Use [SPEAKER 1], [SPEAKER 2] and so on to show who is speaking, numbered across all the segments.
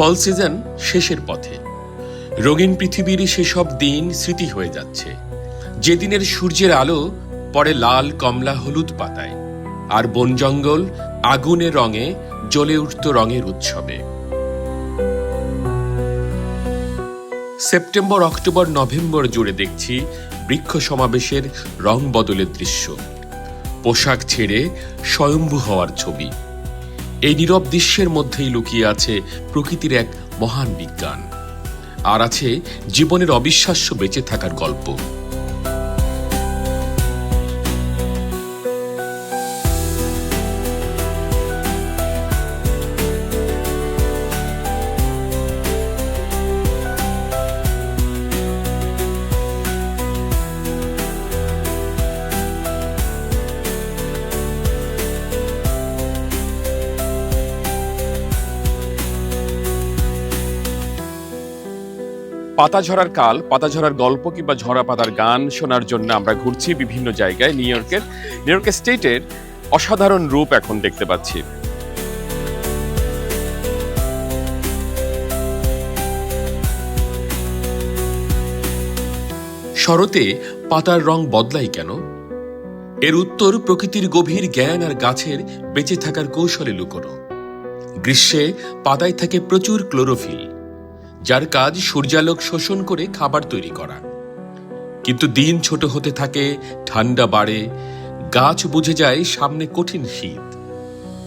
[SPEAKER 1] ফল season শেষের পথে। রঙিন পৃথিবীর সেসব দিন স্মৃতি হয়ে যাচ্ছে। যেদিনের সূর্যের আলো পড়ে লাল, কমলা, হলুদ পাতায়। আর বন জঙ্গল আগুনের রঙে, জ্বলে উঠত রঙের উৎসবে। সেপ্টেম্বর, অক্টোবর, নভেম্বর জুড়ে দেখছি বৃক্ষ সমাবেশের রং বদলের দৃশ্য। পোশাক ছেড়ে স্বয়ম্ভু হওয়ার ছবি। এই নীরব দৃশ্যের মধ্যেই লুকিয়ে আছে প্রকৃতির এক মহান বিজ্ঞান। আর আছে জীবনের অবিশ্বাস্য বেঁচে থাকার গল্প। পাতা ঝরার কাল পাতা ঝরার গল্প কিংবা ঝরা পাতার গান শোনার জন্য আমরা ঘুরছি বিভিন্ন জায়গায় নিউ ইয়র্কের, নিউ ইয়র্ক স্টেটের অসাধারণ রূপ এখন দেখতে পাচ্ছি। শরতে পাতার রং বদলায় কেন? এর উত্তর প্রকৃতির গভীর জ্ঞান আর গাছের বেঁচে থাকার কৌশলে লুকোনো। গ্রীষ্মে পাতায় থাকে প্রচুর ক্লোরোফিল। যার কাজ সূর্যালোক শোষণ করে খাবার তৈরি করা। কিন্তু দিন ছোট হতে থাকে, ঠান্ডা বাড়ে, গাছ বুঝে যায় সামনে কঠিন শীত।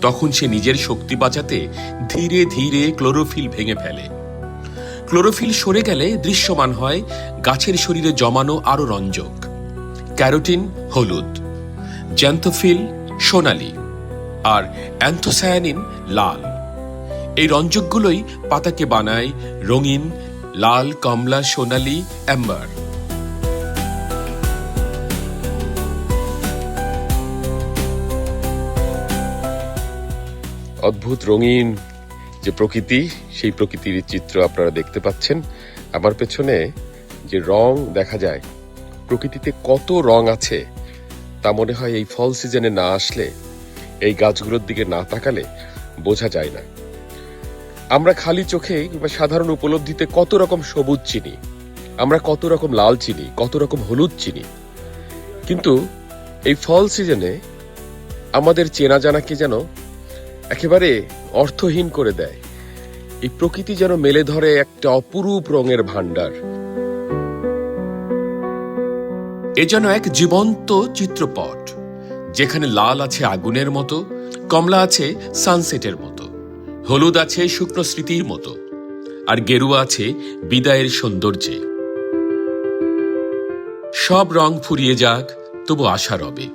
[SPEAKER 1] তখন সে নিজের শক্তি বাঁচাতে ধীরে ধীরে ক্লোরোফিল ভেঙে ফেলে। ক্লোরোফিল সরে গেলে দৃশ্যমান হয় গাছের শরীরে জমানো আরও রঞ্জক। ক্যারোটিন, হলুদ, জ্যান্থোফিল, সোনালি আর অ্যান্থোসায়ানিন লাল। এই রঞ্জকগুলোই পাতাকে বানায় রঙিন, লাল, কমলা, সোনালি, অ্যাম্বার। অদ্ভুত রঙিন যে প্রকৃতি, সেই প্রকৃতির চিত্র আপনারা দেখতে পাচ্ছেন। আমার পেছনে যে রং দেখা যায়, প্রকৃতিতে কত রং আছে, তা মনে হয় এই ফল সিজনে না আসলে, এই গাছগুলোর দিকে না তাকালে বোঝা যায় না। আমরা খালি চোখে কিংবা সাধারণ উপলব্ধিতে কত রকম সবুজ চিনি, আমরা কত রকম লাল চিনি, কত রকম হলুদ চিনি। কিন্তু এই ফল সিজনে আমাদের চেনা জানাকে যেন একেবারে অর্থহীন করে দেয়। এই প্রকৃতি যেন মেলে ধরে একটা অপরূপ রঙের ভাণ্ডার। এ যেন এক জীবন্ত চিত্রপট, যেখানে লাল আছে আগুনের মতো, কমলা আছে সানসেটের মতো। হলুদ আছে শুকনো স্মৃতির মতো, আর গেরুয়া আছে বিদায়ের সৌন্দর্যে। সব রং ফুরিয়ে যাক, তবু আশা রবে,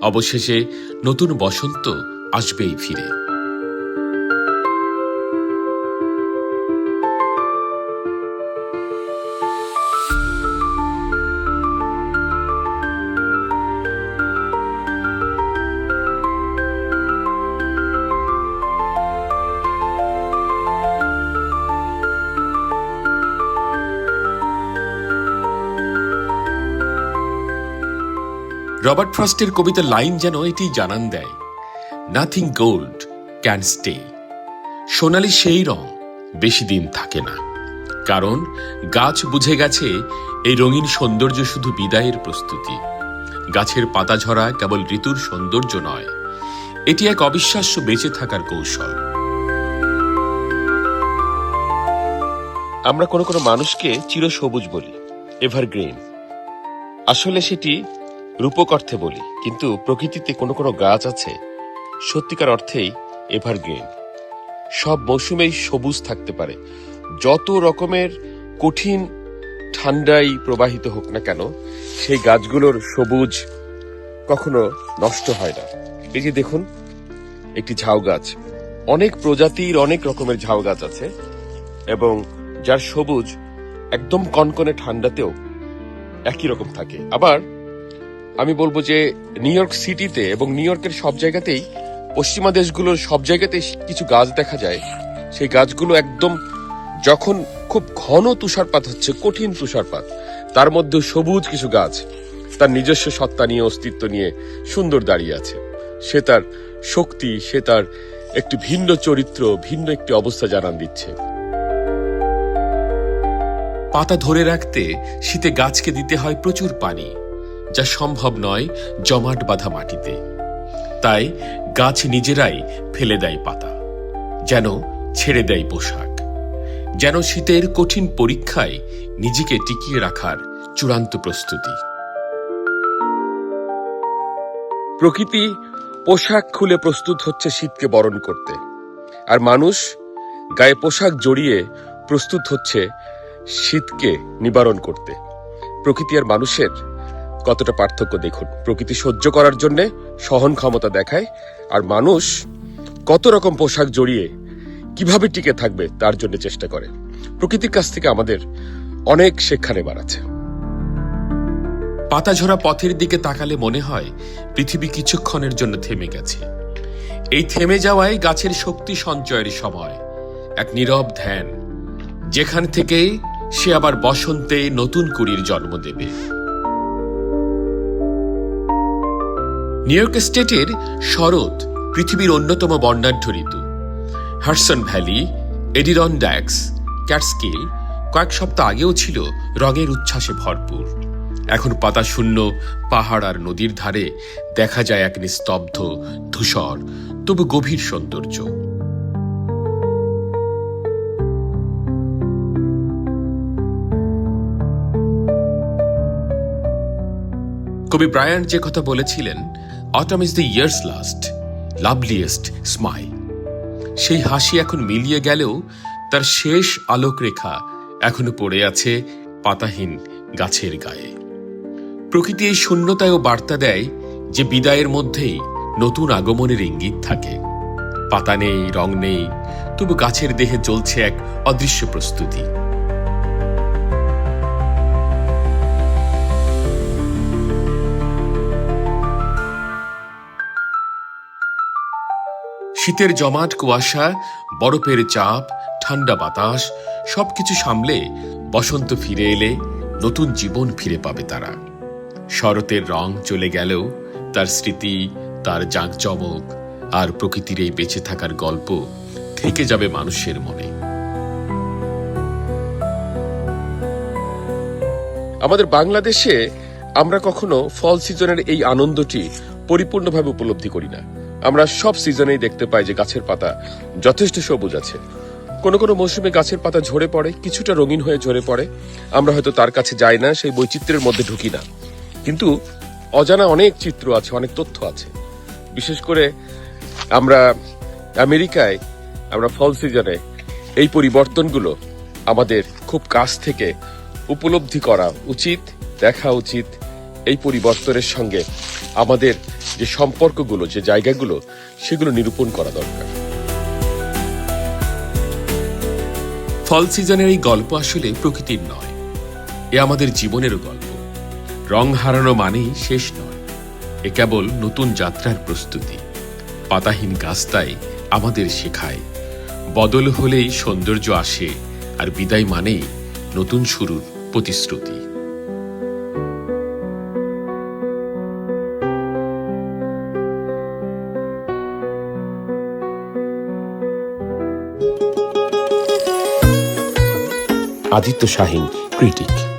[SPEAKER 1] অবশেষে নতুন বসন্ত আসবেই ফিরে। রবার্ট ফ্রস্টের কবিতার লাইন যেন এটি জানান দেয়। নাথিং গোল্ড ক্যান স্টে সোনালি সেই রং বেশি দিন থাকে না। কারণ গাছ বুঝে গেছে এই রঙিন সৌন্দর্য শুধু বিদায়ের প্রস্তুতি। গাছের পাতা ঝরা কেবল ঋতুর সৌন্দর্য নয়, এটি এক অবিশ্বাস্য বেঁচে থাকার কৌশল। আমরা কোনো কোনো মানুষকে চিরসবুজ বলি, এভারগ্রিন। আসলে সেটি রূপক অর্থে বলি, কিন্তু প্রকৃতিতে কোনো কোনো গাছ আছে, সত্যিকার অর্থেই এভারগ্রিন। সব মৌসুমেই সবুজ থাকতে পারে। যত রকমের কঠিন ঠান্ডাই প্রবাহিত হোক না কেন, সেই গাছগুলোর সবুজ কখনো নষ্ট হয় না। এই যে দেখুন, একটি ঝাউ গাছ। অনেক প্রজাতির অনেক রকমের ঝাউ গাছ আছে এবং যার সবুজ একদম কনকনে ঠান্ডাতেও একই রকম থাকে। আবার আমি বলব যে নিউ ইয়র্ক সিটিতে এবং নিউ ইয়র্কের সব জায়গাতেই, পশ্চিমা দেশগুলোর সব জায়গাতেই কিছু গাছ দেখা যায়। সেই গাছগুলো একদম যখন খুব ঘন তুষারপাত হচ্ছে, কঠিন তুষারপাত, তার মধ্যে সবুজ কিছু গাছ, তার নিজস্ব সত্তা নিয়ে, অস্তিত্ব নিয়ে সুন্দর দাঁড়িয়ে আছে। সে তার শক্তি, সে তার একটি ভিন্ন চরিত্র, ভিন্ন একটি অবস্থা জানান দিচ্ছে।
[SPEAKER 2] পাতা ধরে রাখতে, শীতে গাছকে দিতে হয় প্রচুর পানি। যা সম্ভব নয় জমাট বাঁধা মাটিতে। তাই গাছ নিজেরাই ফেলে দেয় পাতা, যেন ছেড়ে দেয় পোশাক, যেন শীতের কঠিন পরীক্ষায় নিজেকে টিকিয়ে রাখার চূড়ান্ত প্রস্তুতি।
[SPEAKER 1] প্রকৃতি পোশাক খুলে প্রস্তুত হচ্ছে শীতকে বরণ করতে, আর মানুষ গায়ে পোশাক জড়িয়ে প্রস্তুত হচ্ছে শীতকে নিবারণ করতে। প্রকৃতি আর মানুষের কতটা পার্থক্য দেখুন। প্রকৃতি সহ্য করার জন্য সহন ক্ষমতা দেখায়, আর মানুষ কত রকম পোশাক জড়িয়ে কীভাবে টিকে থাকবে তার জন্য চেষ্টা করে। প্রকৃতির কাছ থেকে আমাদের অনেক শিক্ষা নেবার আছে।
[SPEAKER 2] পাতা ঝরা পথের দিকে তাকালে মনে হয় পৃথিবী কিছুক্ষণের জন্য থেমে গেছে। এই থেমে যাওয়ায় গাছের শক্তি সঞ্চয়ের সময়, এক নীরব ধ্যান, যেখান থেকে সে আবার বসন্তে নতুন কুড়ির জন্ম দেবে। নিউ ইয়র্ক স্টেটের শরৎ, পৃথিবীর অন্যতম বর্ণাঢ্য ঋতু। হার্সন ভ্যালি এডিরন ড্যাক্স ক্যাটস্কিল কয়েক সপ্তাহ আগেও ছিল রঙের উচ্ছ্বাসে ভরপুর। এখন পাতা শূন্য পাহাড় আর নদীর ধারে দেখা যায় এক নিস্তব্ধ, ধূসর, তবু গভীর সৌন্দর্য। কবি ব্রায়ান যে কথা বলেছিলেন autumn is the year's last loveliest smile সেই হাসি এখন মিলিয়ে গেলেও তার শেষ আলোক রেখা এখনও পড়ে আছে পাতাহীন গাছের গায়ে। প্রকৃতি এই শূন্যতায়ও বার্তা দেয় যে বিদায়ের মধ্যেই নতুন আগমনের ইঙ্গিত থাকে। পাতা নেই, রং নেই, তবু গাছের দেহে চলছে এক অদৃশ্য প্রস্তুতি। শীতের জমাট, কুয়াশা, বরফের চাপ, ঠান্ডা বাতাস, সবকিছু সামলে বসন্ত ফিরে এলে নতুন জীবন ফিরে পাবে তারা। শরতের রং চলে গেলেও তার স্মৃতি, তার জাঁকজমক আর প্রকৃতির এই বেঁচে থাকার গল্প থেকে যাবে মানুষের মনে।
[SPEAKER 1] আমাদের বাংলাদেশে আমরা কখনো ফল সিজনের এই আনন্দটি পরিপূর্ণভাবে উপলব্ধি করি না। আমরা সব সিজনেই দেখতে পাই যে গাছের পাতা যথেষ্ট সবুজ আছে। কোনো কোনো মৌসুমে গাছের পাতা ঝরে পড়ে, কিছুটা রঙিন হয়ে ঝরে পড়ে। আমরা হয়তো তার কাছে যাই না, সেই বৈচিত্র্যের মধ্যে ঢুকি না। কিন্তু অজানা অনেক চিত্র আছে, অনেক তথ্য আছে। বিশেষ করে আমরা আমেরিকায়, আমরা ফল সিজনে এই পরিবর্তনগুলো আমাদের খুব কাছ থেকে উপলব্ধি করা উচিত, দেখা উচিত এই পরিবর্তনের সঙ্গে। আমাদের যে সম্পর্কগুলো, যে জায়গাগুলো, সেগুলো নিরূপণ করা দরকার।
[SPEAKER 2] ফল সিজনের এই গল্প আসলে প্রকৃতির নয়। এ আমাদের জীবনেরও গল্প। রং হারানো মানেই শেষ নয়। এ কেবল নতুন যাত্রার প্রস্তুতি। পাতাহীন গাছটাই আমাদের শেখায়। বদল হলেই সৌন্দর্য আসে, আর বিদায় মানেই নতুন শুরুর প্রতিশ্রুতি।
[SPEAKER 1] আদিত্য শাহীন ক্রিটিক